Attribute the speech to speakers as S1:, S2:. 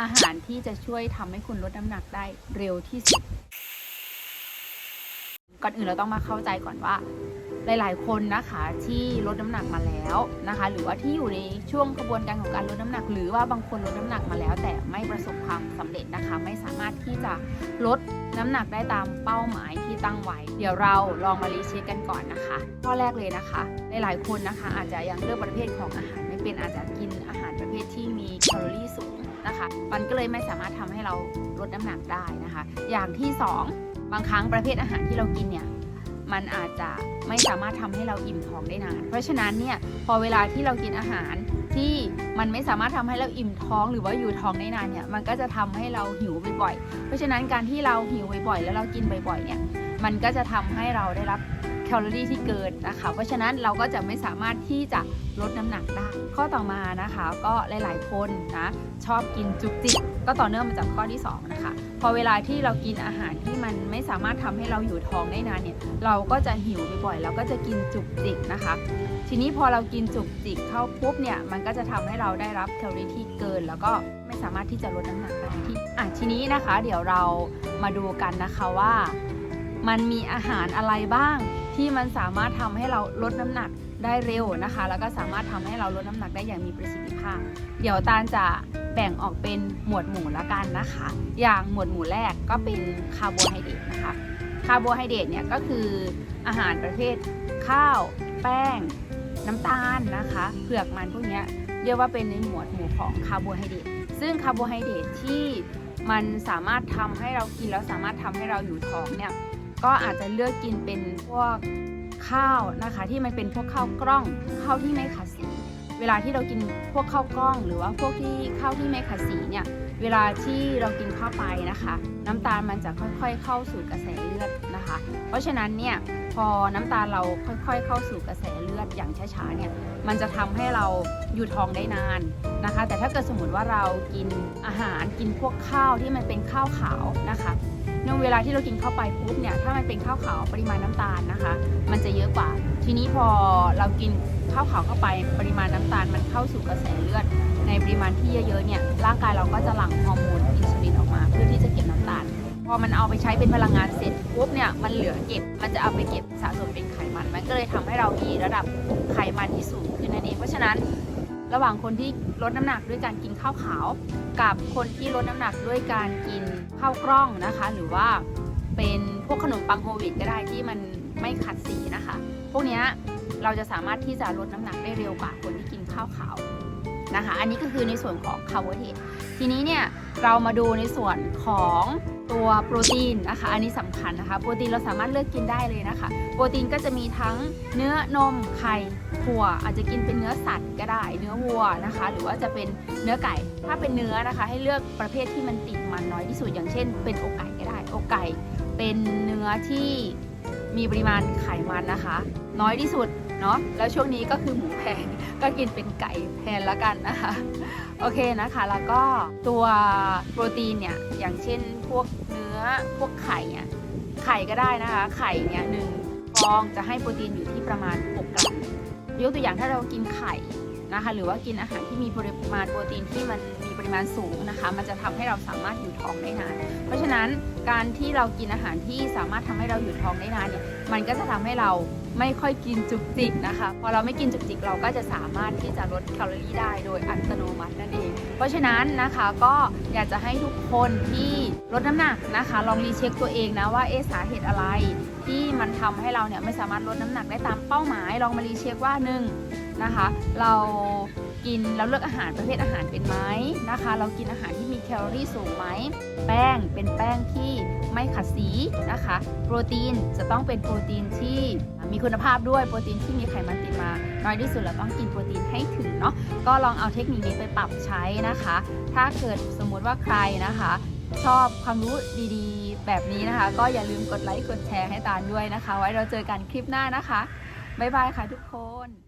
S1: อาหารที่จะช่วยทำให้คุณลดน้ำหนักได้เร็วที่สุด ก่อนอื่นเราต้องมาเข้าใจก่อนว่า หลาย ๆ คนนะคะที่ลดน้ำหนักมาแล้วนะคะ หรือว่าที่อยู่ในช่วงกระบวนการของการลดน้ำหนัก หรือว่าบางคนลดน้ำหนักมาแล้ว แต่ไม่ประสบความสำเร็จนะคะ ไม่สามารถที่จะลดน้ำหนักได้ตามเป้าหมายที่ตั้งไว้ เดี๋ยวเราลองมารีเช็คกันก่อนนะคะข้อแรกเลยนะคะหลายๆคนนะคะ อาจจะยังเลือกประเภทของอาหารไม่เป็นอาจจะกินอาหารประเภทที่มีแคลอรี่สูงนะคะมันก็เลยไม่สามารถทำให้เราลดน้ำหนักได้นะคะ อย่างที่สองบางครั้งประเภทอาหารที่เรากินเนี่ย มันอาจจะไม่สามารถทำให้เราอิ่มท้องได้นาน เพราะฉะนั้นเนี่ยพอเวลาที่เรากินอาหารที่มันไม่สามารถทำให้เราอิ่มท้องหรือว่าอยู่ท้องได้นานเนี่ยมันก็จะทำให้เราหิวบ่อยๆ เพราะฉะนั้นการที่เราหิวบ่อยๆ แล้วเรากินบ่อยๆเนี่ยมันก็จะทำให้เราได้รับแคลอรี่ที่เกินนะคะ เพราะฉะนั้นเราก็จะไม่สามารถที่จะลดน้ำหนักได้ ข้อต่อมานะคะ ก็หลาย ๆ คนนะชอบกินจุกจิกก็ต่อเนื่องมาจากข้อที่สองนะคะ อเวลาที่เรากินอาหารที่มันไม่สามารถทำให้เราอยู่ท้องได้นานเนี่ย เราก็จะหิวบ่อยๆเราก็จะกินจุกจิกนะคะ ทีนี้พอเรากินจุกจิกเข้าปุ๊บเนี่ยมันก็จะทำให้เราได้รับแคลอรี่ที่เกิน แล้วก็ไม่สามารถที่จะลดน้ำหนักได้ที่อะทีนี้นะคะ เดี๋ยวเรามาดูกันนะคะว่า มันมีอาหารอะไรบ้างที่มันสามารถทำให้เราลดน้ำหนักได้เร็วนะคะ แล้วก็สามารถทำให้เราลดน้ำหนักได้อย่างมีประสิทธิภาพ เดี๋ยวตาลจะ แบ่งออกเป็นหมวดหมู่ละกันนะคะ อย่างหมวดหมู่แรกก็เป็นคาร์โบไฮเดรตนะคะคาร์โบไฮเดรตเนี่ยก็คืออาหารประเภทข้าว แป้ง น้ำตาลนะคะเผือกมันพวกนี้เรียกว่าเป็นในหมวดหมู่ของคาร์โบไฮเดรตซึ่งคาร์โบไฮเดรตที่มันสามารถทำให้เรากินแล้วสามารถทำให้เราอยู่ท้องเนี่ยก็อาจจะเลือกกินเป็นพวกข้าวนะคะ ที่มันเป็นพวกข้าวกล้องข้าวที่ไม่ขัดสี เวลาที่เรากินพวกข้าวกล้องหรือว่าพวกที่ข้าวที่ไม่ขัดสีเนี่ยเวลาที่เรากินเข้าไปนะคะ น้ำตาลมันจะค่อยๆ เข้าสู่กระแสเลือดนะคะ เพราะฉะนั้นเนี่ยพอน้ำตาลเราค่อยๆ เข้าสู่กระแสเลือดอย่างช้าๆเนี่ยมันจะทำให้เราอยู่ท้องได้นานนะคะ แต่ถ้าเกิดสมมติว่าเรากินอาหารกินพวกข้าวที่มันเป็นข้าวขาวนะคะ ในเวลาที่เรากินเข้าไปปุ๊บเนี่ยถ้ามันเป็นข้าวขาวปริมาณน้ำตาลนะคะ มันจะเยอะกว่า ทีนี้พอเรากินข้าวขาวเข้าไปปริมาณน้ำตาลมันเข้าสู่กระแสเลือด ในปริมาณที่เยอะๆเนี่ยร่างกายเราก็จะหลั่งฮอร์โมนอินซูลินออกมา เพื่อที่จะเก็บน้ำตาล พอมันเอาไปใช้เป็นพลังงานเสร็จปุ๊บเนี่ยมันเหลือเก็บมันจะเอาไปเก็บสะสมเป็นไขมันมันก็เลยทำให้เรามีระดับไขมันที่สูงขึ้นนั่นเองเพราะฉะนั้นระหว่างคนที่ลดน้ำหนักด้วยการกินข้าวขาว กับคนที่ลดน้ำหนักด้วยการกิน ข้าวกล้องนะคะ หรือว่าเป็นพวกขนมปังโฮวีตก็ได้ที่มันไม่ขัดสีนะคะ พวกนี้เราจะสามารถที่จะลดน้ำหนักได้เร็วกว่าคนที่กินข้าวขาวนะคะ อันนี้ก็คือในส่วนของคาร์โบไฮเดรตทีนี้เนี่ยเรามาดูในส่วนของตัวโปรตีนนะคะ อันนี้สำคัญนะคะ โปรตีนเราสามารถเลือกกินได้เลยนะคะ โปรตีนก็จะมีทั้งเนื้อนมไข่ ถั่วอาจจะกินเป็นเนื้อสัตว์ก็ได้เนื้อวัวนะคะ หรือว่าจะเป็นเนื้อไก่ ถ้าเป็นเนื้อนะคะ ให้เลือกประเภทที่มันติดมันน้อยที่สุดอย่างเช่น เป็นอกไก่ก็ได้อกไก่ เป็นเนื้อที่มีปริมาณไขมันนะคะ น้อยที่สุดเนาะแล้วช่วงนี้ก็คือหมูแพงก็กินเป็นไก่แทนละกันนะคะโอเคนะคะ แล้วก็ตัวโปรตีนเนี่ยอย่างเช่นพวกเนื้อพวกไข่เนี่ยไข่ก็ได้นะคะ ไข่เนี่ยหนึ่งฟองจะให้โปรตีนอยู่ที่ประมาณ6กรัม ยกตัวอย่างถ้าเรากินไข่นะคะหรือว่ากินอาหารที่มีปริมาณโปรตีนที่มันมีปริมาณสูงนะคะ มันจะทำให้เราสามารถอยู่ท้องได้นาน เพราะฉะนั้นการที่เรากินอาหารที่สามารถทำให้เราอยู่ท้องได้นานเนี่ยมันก็จะทำให้เราไม่ค่อยกินจุกจิกนะคะ พอเราไม่กินจุกจิกเราก็จะสามารถที่จะลดแคลอรี่ได้โดยอัตโนมัตินั่นเอง เพราะฉะนั้นนะคะก็อยากจะให้ทุกคนที่ลดน้ำหนักนะคะ ลองรีเช็คตัวเองนะว่าเอสาเหตุอะไร มันทำให้เราเนี่ยไม่สามารถลดน้ำหนักได้ตามเป้าหมาย ลองมารีเช็คว่าหนึ่งนะคะ เรากินแล้วเลือกอาหารประเภทอาหารเป็นไหมนะคะ เรากินอาหารที่มีแคลอรี่สูงไหม แป้งเป็นแป้งที่ไม่ขัดสีนะคะ โปรตีนจะต้องเป็นโปรตีนที่มีคุณภาพด้วยโปรตีนที่มีไขมันติดมาน้อยที่สุดเราต้องกินโปรตีนให้ถึงเนาะก็ลองเอาเทคนิคนี้ไปปรับใช้นะคะ ถ้าเกิดสมมุติว่าใครนะคะ ชอบความรู้ดีๆ แบบนี้นะคะ ก็อย่าลืมกดไลค์กดแชร์ให้ตาลด้วยนะคะ ไว้เราเจอกันคลิปหน้านะคะ บ๊ายบายค่ะทุกคน